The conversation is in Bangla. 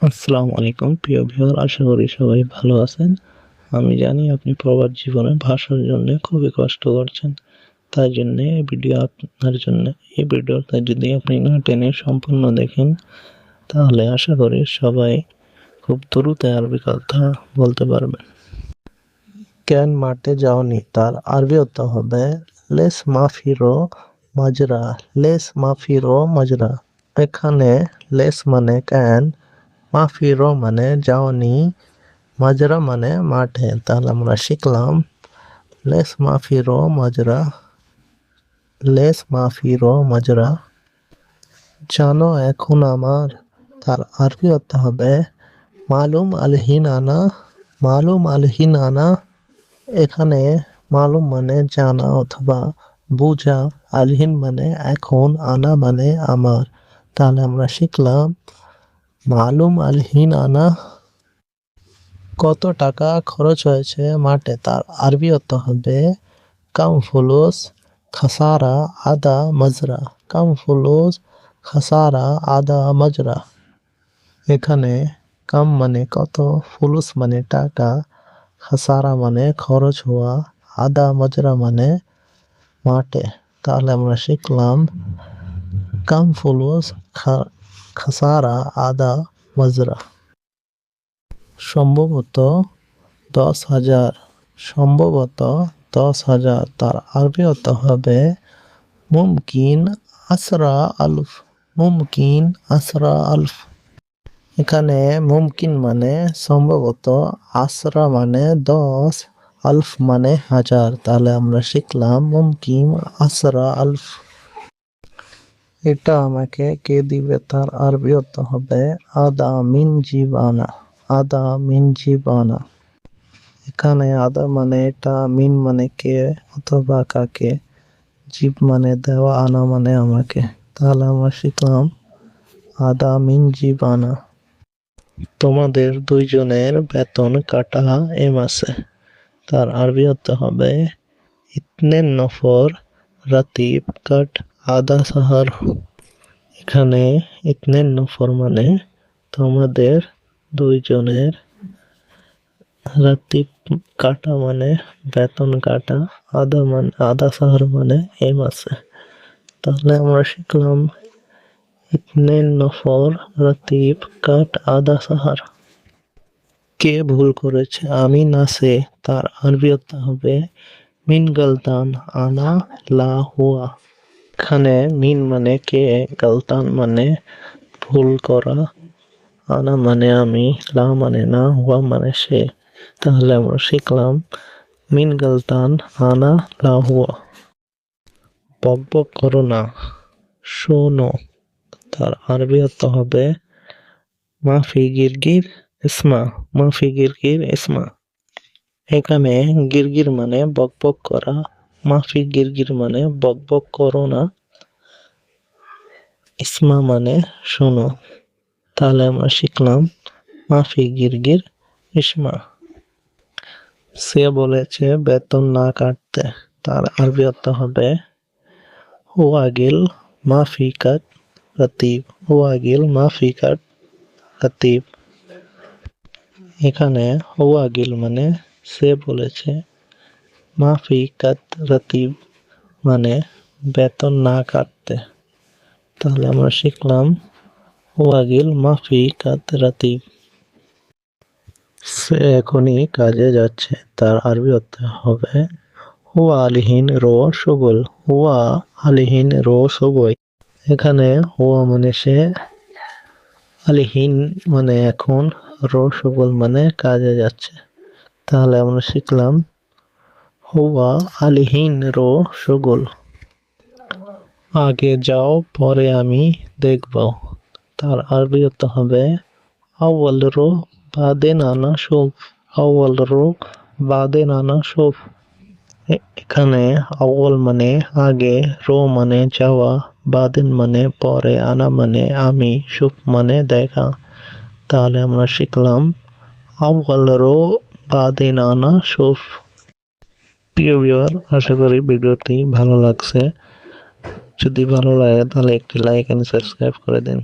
আসসালামু আলাইকুম, প্রিয় ভিউয়ার, আশা করি সবাই ভালো আছেন। আমি জানি আপনি প্রবাদ জীবনে ভাষার জন্য খুবই কষ্ট করছেন। তাই জন্য এই ভিডিও আপনার জন্য, এই ভিডিওটা যদি আপনি না টেনে সম্পূর্ণ দেখেন, তাহলে আশা করি সবাই খুব দ্রুত আরবি কথা বলতে পারবেন। কেন মাঠে যাওনি? তার আরবি অর্থ হবে, লেস মাফিরো মাজরা, লেস মাফিরো মাজরা। এখানে লেস মানে কেন মাফিরো মানে যাওনি, মাজরা মানে মাঠে, তাহলে আমরা শিখলাম, লেস মাফিরো মাজরা, লেস মাফিরো মাজরা। জানো এখন আমার তার আরবি অর্থ হবে, মালুম আলহিন আনা, মালুম আলহিন আনা। এখানে মালুম মানে জানা অথবা বোঝা, আলহিন মানে এখন আনা মানে আমার। তাহলে আমরা শিখলাম মালুম আলহিন আনা। কত টাকা খরচ হয়েছে মাঠে? তার আরবি অর্থ হবে, কাম ফুলুস খাসারা আদা মাজরা। কাম ফুলুস খাসারা আদা মাজরা। এখানে কাম মানে কত, ফুলুস মানে টাকা, খাসারা মানে খরচ হওয়া, আদা মাজরা মানে মাঠে। তাহলে আমরা শিখলাম, কাম ফুলুস খাসারা, আদা, মাজরা। সম্ভবত দশ হাজার, সম্ভবত দশ হাজার তার অর্থ হবে মুমকিন আসরা আলফ, মুমকিন আসরা আলফ। এখানে মুমকিন মানে সম্ভবত আসরা মানে দশ, আলফ মানে হাজার। তাহলে আমরা শিখলাম মুমকিন আসরা আলফ। এটা আমাকে কে দিবে? তার আরবি অর্থ হবে আদা মিন জীবানা। আদা মিন জীবানা। এখানে আদা মানে এটা, মিন মানে কে অথবা কাকে? জীব মানে দেওয়া, আনা মানে আমাকে। তাহলে আমরা শিখলাম আদা মিন জীবানা। তোমাদের দুইজনের বেতন কাটা এ মাসে তার আরবি অর্থ হবে, ইতনে নফর রাতিব কাট আদা সাহার এখানে ইতনে নফর মানে তোমাদের দুইজনের রাতিব কাটা মানে বেতন কাটা, আদা মানে আদা সাহার মানে এ মাসে তাহলে আমরা শিখলাম ইতনে নফর রাতিব কাট, আদা সাহার। কে ভুল করেছে? আমি না সে, তার আরবি হবে মিন গলতান আনা লা হুয়া। এখানে মিন মানে কে, গলতান মানে ভুল করা, আনা মানে আমি, লা মানে না হুয়া মানে সে। তাহলে আমরা শিখলাম মিন, গলতান, আনা, লা, হুয়া। বক বক করো না, শোনো। তার আরবি অর্থ হবে মাফি গিরগির ইসমা মাফি গিরগির ইসমা। এখানে গিরগির মানে বক বক করা মাফি গিরগির মানে বক বক করো না। ইসমা মানে শোনো, তাহলে আমরা শিখলাম মাফি গিরগির ইসমা। সে বলেছে, বেতন না কাটতে, তার আরবি অর্থ হবে হুয়াগিল মাফি কাট রাতিব হুয়াগিল মাফি কাট রাতিব। এখানে হুয়াগিল মানে সে বলেছে মাফি কাত রাতিব মানে বেতন না কাটতে। তাহলে আমরা শিখলাম ওয়াগিল মাফি কাত রাতিব সে এখনই কাজে যাচ্ছে, তার আরবি অর্থ হবে হুয়া আলিহীন রো সবল, হুয়া আলিহীন রো সবই। এখানে হুয়া মানে সে আলিহীন মানে এখন রো সবল মানে কাজে যাচ্ছে। তাহলে আমরা শিখলাম হুয়া আলিহীন রো সগোল। আগে যাও, পরে আমি দেখব। তার আরবি হতে হবে, আউয়াল রো বাদে নানা শোভ আউয়াল রো বাদে নানা শোভ এখানে আউয়াল মানে আগে রো মানে যাওয়া, বাদেন মানে পরে, আনা মানে আমি শুভ মানে দেখা। তাহলে আমরা শিখলাম, আউয়াল রো বাদে নানা শুভ প্রিয় ভিউয়ার আশা করি ভিডিওটি ভালো লাগছে। যদি ভালো লাগে তাহলে একটি লাইক এন্ড সাবস্ক্রাইব করে দিন।